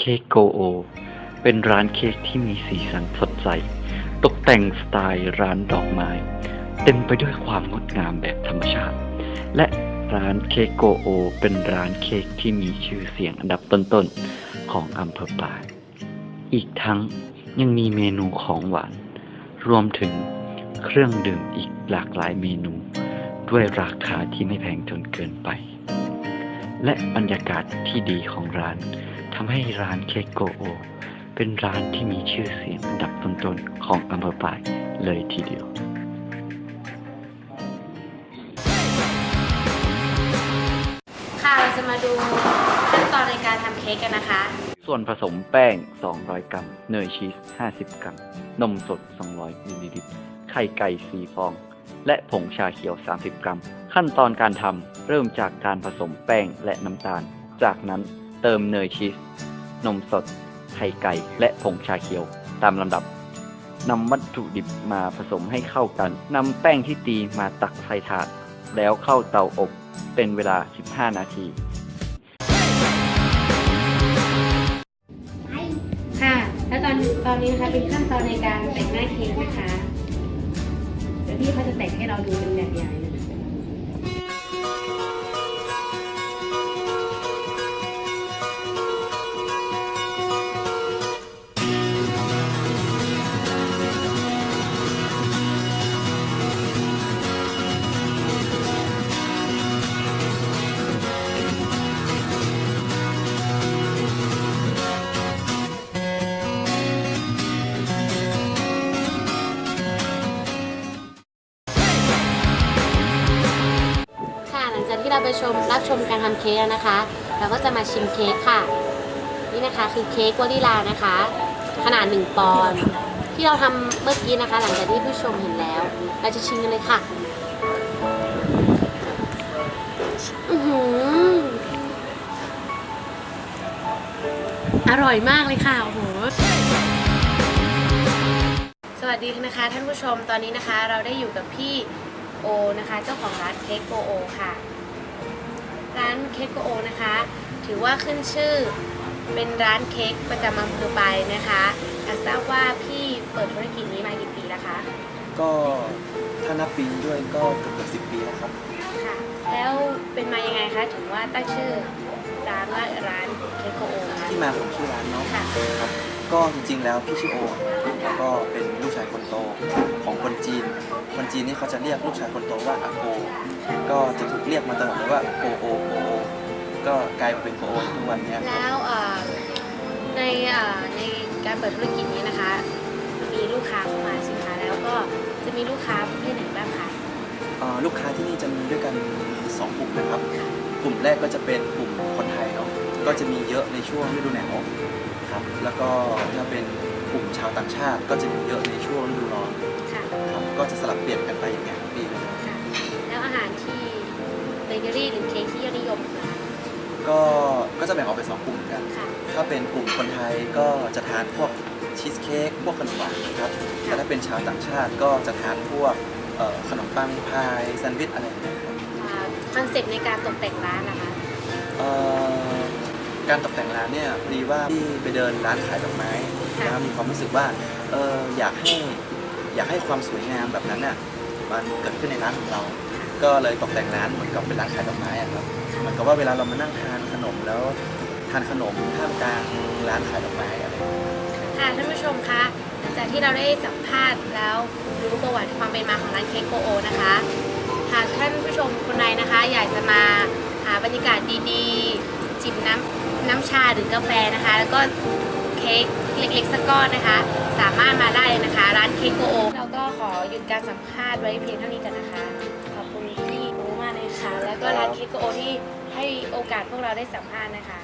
เค้กโกโอ เป็นร้านเค้กที่มีสีสันสดใส ตกแต่งสไตล์ร้านดอกไม้ เต็มไปด้วยความงดงามแบบธรรมชาติ และร้านเค้กโกโอ เป็นร้านเค้กที่มีชื่อเสียงอันดับต้นๆ ของอำเภอปลายอีกทั้งยังมีเมนูของหวาน รวมถึงเครื่องดื่มอีกหลากหลายเมนู ด้วยราคาที่ไม่แพงจนเกินไป และบรรยากาศที่ดีของร้านำให้ร้านเค้กโกโอ เป็นร้านที่มีชื่อเสียงอันดับต้นๆของอำเภอปายเลยทีเดียวค่ะเราจะมาดูขั้นตอนในการทำเค้กกันนะคะ ส่วนผสมแป้ง 200 กรัม เนยชีส 50 กรัม นมสด 200มิลลิลิตร ไข่ไก่ 4 ฟอง และผงชาเขียว 30 กรัม ขั้นตอนการทำเริ่มจากการผสมแป้งและน้ำตาล จากนั้น เติมเนยชีส นมสด ไข่ไก่ และผงชาเขียวตามลำดับนำวัตถุดิบมาผสมให้เข้ากันนำแป้งที่ตีมาตักใส่ถาด แล้วเข้าเตาอบเป็นเวลา 15 นาที ค่ะ แล้วตอนตอนนี้นะคะเป็นขั้นตอนในการแต่งหน้าเค้กนะคะ เดี๋ยวพี่เขาจะแต่งให้เราดูเป็นแบบอย่าง ที่เราไปชมรับชมการทำเค้กนะคะ เราก็จะมาชิมเค้กค่ะ นี่นะคะคือเค้กวานิลานะคะ ขนาดหนึ่งปอนด์ที่เราทำเมื่อกี้นะคะ หลังจากที่ผู้ชมเห็นแล้ว เราจะชิมกันเลยค่ะอือหืออร่อยมากเลยค่ะโอ้โหสวัสดีนะคะ ท่านผู้ชมตอนนี้นะคะ เราได้อยู่กับพี่โอนะคะ เจ้าของร้านเค้กโกโอค่ะ ร้านเค้กโกโอนะคะ ถือว่าขึ้นชื่อเป็นร้านเค้กประจำอำเภอปายนะคะอยากทราบว่าพี่เปิดธุรกิจนี้มากี่ปีแล้วคะก็ถ้านับปีนี้ด้วยก็เกือบสิบปีแล้วครับค่ะ แล้วเป็นมายังไงคะถึงว่าตั้งชื่อร้านว่าร้านเค้กโกโอคะที่มาของชื่อร้านเนาะค่ะ ครับ ก็จริงๆแล้วพี่ชื่อโอแล้วก็เป็นลูกชายคนโต จีนนี่เขาจะเรียกลูกชายคนโตว่าอาโก ก็จะถูกเรียกมาตลอดเลยว่าโอโอโอโอ ก็กลายมาเป็นโกโอทุกวันเนี้ยครับ แล้วเอ่อในเอ่อในการเปิดธุรกิจนี้นะคะ มีลูกค้าเข้ามาใช่ไหมคะแล้วก็จะมีลูกค้าประเภทไหนบ้างคะ เอ่อลูกค้าที่นี่จะมีด้วยกันสองกลุ่มนะครับ กลุ่มแรกก็จะเป็นกลุ่มคนไทยเนาะก็จะมีเยอะในช่วงฤดูหนาวครับแล้วก็ถ้าเป็นกลุ่มชาวต่างชาติก็จะมีเยอะในช่วงฤดูร้อนค่ะ ครับ ก็จะสลับเปลี่ยนกันไปอย่างเงี้ยทุกปีเลยครับค่ะแล้วอาหารที่เบเกอรี่หรือเค้กที่ยอดนิยมนะคะก็ก็จะแบ่งออกเป็นสองกลุ่มกัน ค่ะ ถ้าเป็นกลุ่มคนไทยก็จะทานพวกชีสเค้กพวกขนมหวานนะครับแต่ถ้าเป็นชาวต่างชาติก็จะทานพวกเอ่อขนมปังพายแซนด์วิชอะไรอย่างเงี้ยครับคอนเซ็ปต์ในการตกแต่งร้านนะคะ เอ่อการตกแต่งร้านเนี่ยพอดีว่าที่ไปเดินร้านขายดอกไม้ค่ะนะครับมีความรู้สึกว่าเอออยากให้ อยากให้ความสวยงามแบบนั้นน่ะมันเกิดขึ้นในร้านของเรา ก็เลยตกแต่งร้านเหมือนกับเป็นร้านขายดอกไม้อะครับเหมือนกับว่าเวลาเรามานั่งทานขนมแล้วทานขนมท่ามกลางร้านขายดอกไม้อะไรอย่างเงี้ย ค่ะท่านผู้ชมคะหลังจากที่เราได้สัมภาษณ์แล้วรู้ประวัติความเป็นมาของร้านเค้กโกโอนะคะหากท่านผู้ชมคนใดนะคะ อยากจะมาหาบรรยากาศดีๆ จิบน้ำน้ำชาหรือกาแฟนะคะ แล้วก็เค้กเล็กๆสักก้อนนะคะ สามารถมาได้นะคะ ร้านเค้กโกโอเราก็ขอหยุดการสัมภาษณ์ไว้เพียงเท่านี้กันนะคะ ขอบคุณพี่โอมากเลยค่ะ แล้วก็ร้านเค้กโกโอที่ให้โอกาสพวกเราได้สัมภาษณ์นะคะ